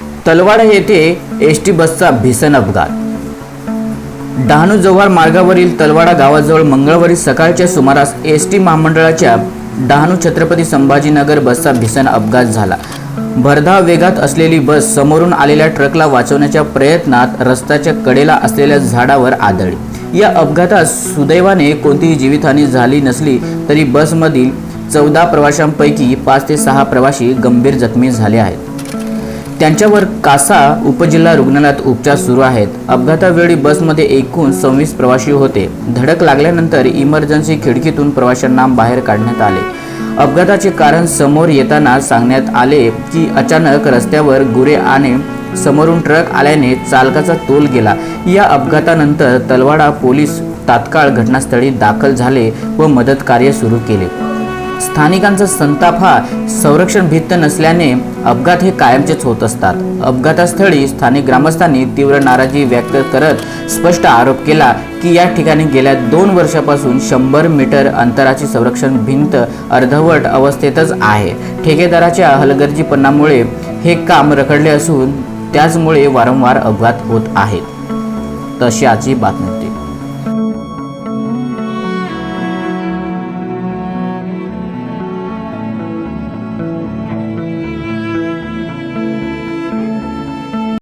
तलवाडा येथे S T बसचा भीषण अपघात. डहाणू जव्हार मार्गावरील तलवाडा गावाजवळ मंगळवारी सकाळच्या सुमारास एस टी महामंडळाच्या डहाणू छत्रपती संभाजीनगर बसचा भीषण अपघात झाला. भरधाव वेगात असलेली बस समोरून आलेल्या ट्रकला वाचवण्याच्या प्रयत्नात रस्त्याच्या कडेला असलेल्या झाडावर आदळली. या अपघातात सुदैवाने कोणतीही जीवितहानी झाली नसली तरी बसमधील चौदा प्रवाशांपैकी पाच ते सहा प्रवासी गंभीर जखमी झाले आहेत. त्यांच्यावर कासा उपजिल्हा रुग्णालयात उपचार सुरू आहेत. अपघातावेळी बसमध्ये एकूण सव्वीस प्रवासी होते. धडक लागल्यानंतर इमर्जन्सी खिडकीतून प्रवाशांना बाहेर काढण्यात आले. अपघाताचे कारण समोर येताना सांगण्यात आले की अचानक रस्त्यावर गुरे आणि समोरून ट्रक आल्याने चालकाचा तोल गेला. या अपघातानंतर तलवाडा पोलीस तात्काळ घटनास्थळी दाखल झाले व मदत कार्य सुरू केले. स्थानिकांचा संताप हा संरक्षण भित्त नसल्याने अपघात हे कायमचेच होत असतात. अपघातास्थळी स्थानिक ग्रामस्थांनी तीव्र नाराजी व्यक्त करत स्पष्ट आरोप केला की या ठिकाणी गेल्या दोन वर्षापासून शंभर मीटर अंतराची संरक्षण भिंत अर्धवट अवस्थेतच आहे. ठेकेदाराच्या हलगर्जीपणामुळे हे काम रखडले असून त्याचमुळे वारंवार अपघात होत आहेत. तशी आजची बातमी